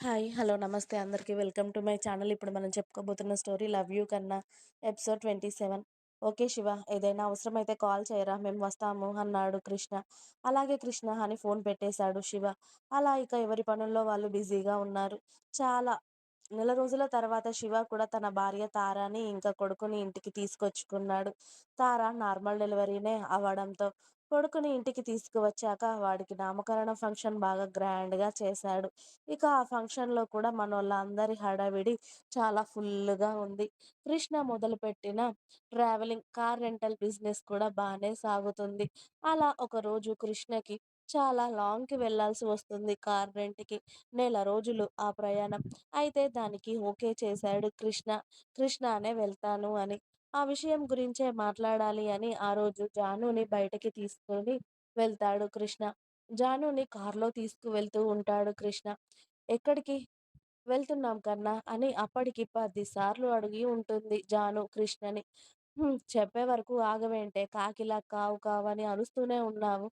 Hi. Hello. నమస్తే అందరికీ welcome to my channel. ఇప్పుడు మనం చెప్పుకోబోతున్న story 'love you Kanna' episode 27. Okay Shiva. ఏదైనా అవసరమైతే కాల్ చేయరా మేము వస్తాము అన్నాడు కృష్ణ. అలాగే కృష్ణ అని ఫోన్ పెట్టేశాడు శివ. అలా ఇక ఎవరి పనుల్లో వాళ్ళు బిజీగా ఉన్నారు. చాలా నెల రోజుల తర్వాత శివ కూడా తన భార్య తారాని ఇంకా కొడుకుని ఇంటికి తీసుకొచ్చుకున్నాడు. తార నార్మల్ డెలివరీనే అవ్వడంతో కొడుకుని ఇంటికి తీసుకువచ్చాక వాడికి నామకరణ ఫంక్షన్ బాగా గ్రాండ్గా చేశాడు. ఇక ఆ ఫంక్షన్లో కూడా కూడా మనోళ్ళందరి హడావిడి చాలా ఫుల్గా ఉంది. కృష్ణ మొదలుపెట్టిన ట్రావెలింగ్, కార్ రెంటల్ బిజినెస్ కూడా బాగానే సాగుతుంది. అలా ఒకరోజు కృష్ణకి చాలా లాంగ్కి వెళ్ళాల్సి వెళ్ళాల్సి వస్తుంది కార్ రెంట్కి నెల రోజులు ఆ ప్రయాణం. అయితే దానికి ఓకే చేశాడు కృష్ణ. కృష్ణనే వెళ్తాను అని. ఆ విషయం గురించే మాట్లాడాలి అని ఆ రోజు జానుని బయటకి తీసుకొని వెళ్తాడు కృష్ణ. జానుని కార్లో తీసుకువెళ్తూ ఉంటాడు కృష్ణ. ఎక్కడికి వెళ్తున్నాం కన్నా అని అప్పటికి పదిసార్లు అడిగి ఉంటుంది జాను కృష్ణని. చెప్పే వరకు ఆగవేంటే కాకిలా కావు కావు అని అరుస్తూనే ఉన్నావు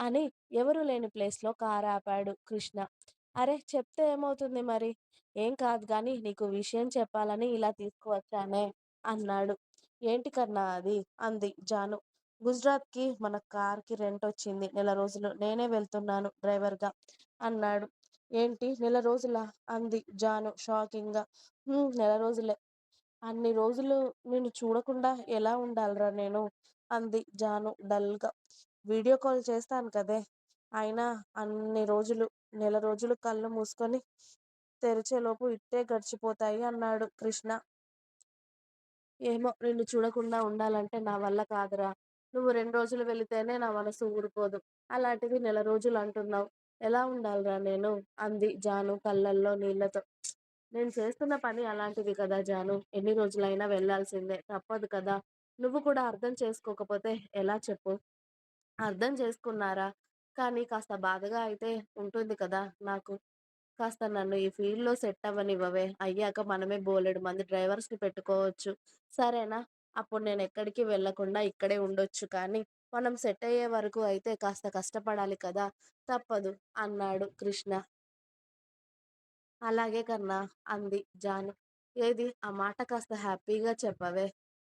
అని ఎవరూ లేని ప్లేస్లో కారు కారాపాడు కృష్ణ. అరే చెప్తే ఏమవుతుంది మరి? ఏం కాదు కానీ నీకు విషయం చెప్పాలని ఇలా తీసుకువచ్చానే అన్నాడు. ఏంటి కన్నా అది? అంది జాను. గుజరాత్కి మన కార్కి రెంట్ వచ్చింది నెల రోజులు నేనే వెళ్తున్నాను డ్రైవర్గా అన్నాడు. ఏంటి నెల రోజుల అంది జాను షాకింగ్గా నెల రోజులే. అన్ని రోజులు నేను చూడకుండా ఎలా ఉండాలరా నేను? అంది జాను డల్గా వీడియో కాల్ చేస్తాను కదే. అయినా అన్ని రోజులు నెల రోజులు కళ్ళు మూసుకొని తెరిచేలోపు ఇట్టే గడిచిపోతాయి అన్నాడు కృష్ణ. ఏమో నిన్ను చూడకుండా ఉండాలంటే నా వల్ల కాదురా. నువ్వు రెండు రోజులు వెళితేనే నా మనసు ఊరుకోదు. అలాంటిది నెల రోజులు అంటున్నావు ఎలా ఉండాలిరా నేను? అంది జాను కళ్ళల్లో నీళ్ళతో. నేను చేస్తున్న పని అలాంటిది కదా జాను ఎన్ని రోజులైనా వెళ్ళాల్సిందే. తప్పదు కదా. నువ్వు కూడా అర్థం చేసుకోకపోతే ఎలా చెప్పు? అర్థం చేసుకున్నారా కానీ కాస్త బాధగా అయితే ఉంటుంది కదా నాకు. కాస్త నన్ను ఈ ఫీల్డ్లో సెట్ అవ్వనివ్వవే. అయ్యాక మనమే బోలెడు మంది డ్రైవర్స్ని పెట్టుకోవచ్చు. సరేనా? అప్పుడు నేను ఎక్కడికి వెళ్ళకుండా ఇక్కడే ఉండొచ్చు కానీ మనం సెట్ అయ్యే వరకు అయితే కాస్త కష్టపడాలి కదా. తప్పదు అన్నాడు కృష్ణ. అలాగే కన్నా అంది జాను. ఏది ఆ మాట కాస్త హ్యాపీగా చెప్పవే.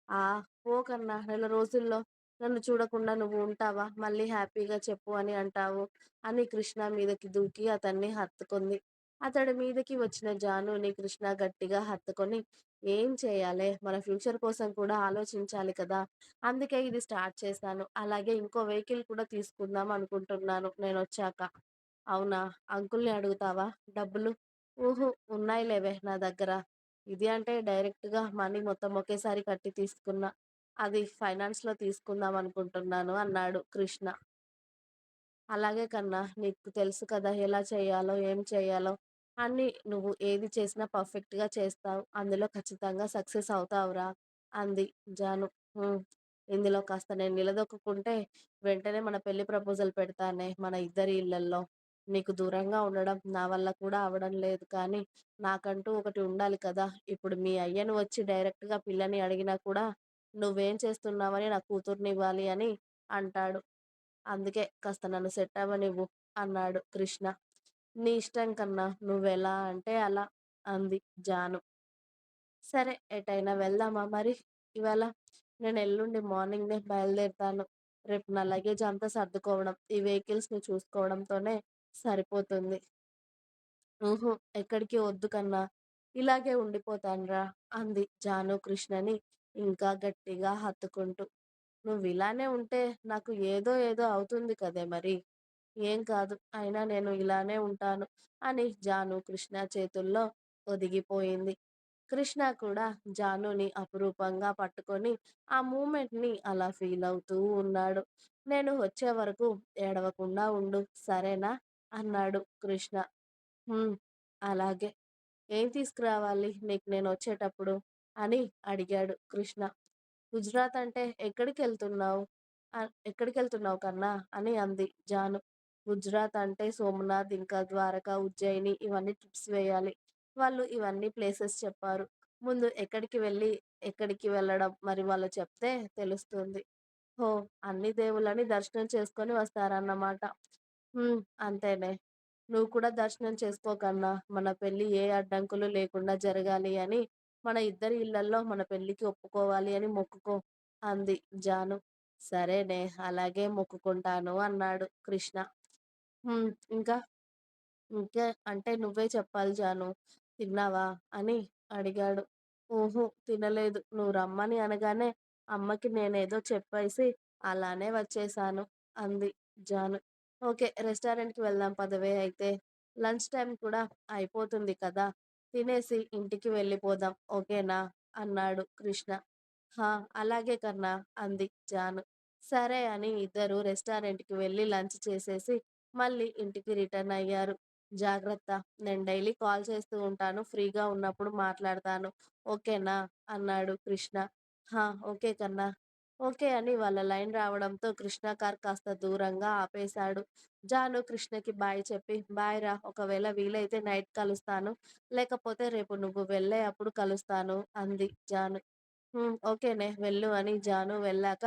ఆ ఓ కన్నా నెల రోజుల్లో నన్ను చూడకుండా నువ్వు ఉంటావా? మళ్ళీ హ్యాపీగా చెప్పు అని అంటావు అని కృష్ణ మీదకి దూకి అతన్ని హత్తుకుంది. అతడి మీదకి వచ్చిన జానుని కృష్ణ గట్టిగా హత్తుకొని ఏం చేయాలి మన ఫ్యూచర్ కోసం కూడా ఆలోచించాలి కదా. అందుకే ఇది స్టార్ట్ చేశాను. అలాగే ఇంకో వెహికల్ కూడా తీసుకుందాం అనుకుంటున్నాను నేను వచ్చాక అవునా? అంకుల్ని అడుగుతావా? డబ్బులు? ఊహూ ఉన్నాయిలేవే నా దగ్గర. ఇది అంటే డైరెక్ట్గా మనీ మొత్తం ఒకేసారి కట్టి తీసుకున్నా. అది ఫైనాన్స్లో తీసుకుందాం అనుకుంటున్నాను అన్నాడు కృష్ణ. అలాగే కన్నా నీకు తెలుసు కదా ఎలా చేయాలో ఏం చేయాలో అన్నీ నువ్వు ఏది చేసినా పర్ఫెక్ట్గా అందులో ఖచ్చితంగా సక్సెస్ అవుతావురా అంది జాను. ఇందులో కాస్త నేను నిలదొక్కుకుంటే వెంటనే మన పెళ్ళి ప్రపోజల్ పెడతానే మన ఇద్దరి ఇళ్ళల్లో. నీకు దూరంగా ఉండడం నా వల్ల కూడా అవడం లేదు కానీ నాకంటూ ఒకటి ఉండాలి కదా. ఇప్పుడు మీ అయ్యను వచ్చి డైరెక్ట్గా పిల్లని అడిగినా కూడా నువ్వేం చేస్తున్నావని నా కూతుర్నివ్వాలి అని అంటాడు. అందుకే కాస్త నన్ను సెట్ అవ్వనివ్వు అన్నాడు కృష్ణ. నీ ఇష్టం కన్నా నువ్వెలా అంటే అలా అంది జాను. సరే ఎటైనా వెళ్దామా మరి ఇవాళ? నేను ఎల్లుండి మార్నింగ్నే బయలుదేరుతాను రేపు నా లగేజ్ అంతా సర్దుకోవడం, ఈ వెహికల్స్ని చూసుకోవడంతోనే సరిపోతుంది. ఊహు ఎక్కడికి వద్దు కన్నా. ఇలాగే ఉండిపోతానురా అంది జాను కృష్ణని ఇంకా గట్టిగా హత్తుకుంటూ. నువ్వు ఇలానే ఉంటే నాకు ఏదో ఏదో అవుతుంది కదే మరి. ఏం కాదు. అయినా నేను ఇలానే ఉంటాను అని జాను కృష్ణ చేతుల్లో ఒదిగిపోయింది. కృష్ణ కూడా జానుని అపురూపంగా పట్టుకొని ఆ మూమెంట్ని అలా ఫీల్ అవుతూ ఉన్నాడు. నేను వచ్చే వరకు ఏడవకుండా ఉండు సరేనా? అన్నాడు కృష్ణ. అలాగే. ఏం తీసుకురావాలి నీకు నేను వచ్చేటప్పుడు అని అడిగాడు కృష్ణ. గుజరాత్ అంటే ఎక్కడికి వెళ్తున్నావు ఎక్కడికి వెళ్తున్నావు కన్నా? అని అంది జాను. గుజరాత్ అంటే సోమనాథ్ ఇంకా ద్వారక, ఉజ్జయిని ఇవన్నీ ట్రిప్స్ వేయాలి. వాళ్ళు ఇవన్నీ ప్లేసెస్ చెప్పారు. ముందు ఎక్కడికి వెళ్ళి ఎక్కడికి వెళ్ళడం మరి వాళ్ళు చెప్తే తెలుస్తుంది. హో అన్ని దేవుళ్ళని దర్శనం చేసుకొని వస్తారన్నమాట. అంతేనే. నువ్వు కూడా దర్శనం చేసుకోకన్నా మన పెళ్ళి ఏ అడ్డంకులు లేకుండా జరగాలి అని మన ఇద్దరి ఇళ్ళల్లో మన పెళ్ళికి ఒప్పుకోవాలి అని మొక్కుకో అంది జాను. సరేనే అలాగే మొక్కుకుంటాను అన్నాడు కృష్ణ. ఇంకా ఇంకా? అంటే నువ్వే చెప్పాలి జాను. తిన్నావా? అని అడిగాడు. ఊహూ తినలేదు. నువ్వు రమ్మని అనగానే అమ్మకి నేనేదో చెప్పేసి అలానే వచ్చేసాను అంది జాను. ఓకే. రెస్టారెంట్‌కి వెళ్దాం పదవే అయితే. లంచ్ టైం కూడా అయిపోతుంది కదా! తినేసి ఇంటికి వెళ్ళిపోదాం ఓకేనా? అన్నాడు కృష్ణ. హా! అలాగే కన్నా! అంది జాను. సరే అని ఇద్దరు రెస్టారెంట్‌కి వెళ్ళి లంచ్ చేసేసి మళ్ళీ ఇంటికి రిటర్న్ అయ్యారు. జాగ్రత్త. నేను డైలీ కాల్ చేస్తూ ఉంటాను. ఫ్రీగా ఉన్నప్పుడు మాట్లాడతాను. ఓకేనా? అన్నాడు కృష్ణ. హా! ఓకే కన్నా! ఓకే అని వాళ్ళ లైన్ రావడంతో కృష్ణ కార్ కాస్త దూరంగా ఆపేశాడు. జాను కృష్ణకి బాయ్ చెప్పి బాయ్ రా! ఒకవేళ వీలైతే నైట్ కలుస్తాను. లేకపోతే రేపు నువ్వు వెళ్ళే అప్పుడు కలుస్తాను అంది జాను. ఓకేనే వెళ్ళు అని జాను వెళ్ళాక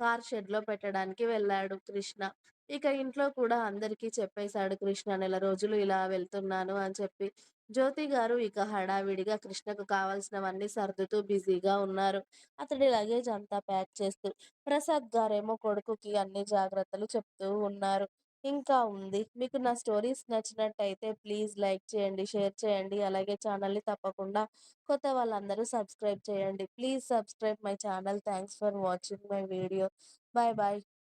కార్ షెడ్‌లో పెట్టడానికి వెళ్ళాడు కృష్ణ. ఇక ఇంట్లో కూడా అందరికీ చెప్పేశాడు కృష్ణ నెల రోజులు ఇలా వెళ్తున్నాను అని చెప్పి. జ్యోతి గారు ఇక హడావిడిగా కృష్ణకు కావాల్సినవన్నీ సర్దుతూ బిజీగా ఉన్నారు. అతడి లగేజ్ అంతా ప్యాక్ చేస్తూ. ప్రసాద్ గారేమో కొడుకుకి అన్ని జాగ్రత్తలు చెప్తూ ఉన్నారు. ఇంకా ఉంది. మీకు నా స్టోరీస్ నచ్చినట్టయితే ప్లీజ్ లైక్ చేయండి, షేర్ చేయండి. అలాగే ఛానల్‌ని తప్పకుండా కొత్త వాళ్ళందరూ సబ్స్క్రైబ్ చేయండి. Please subscribe my channel. Thanks for watching my video. Bye bye.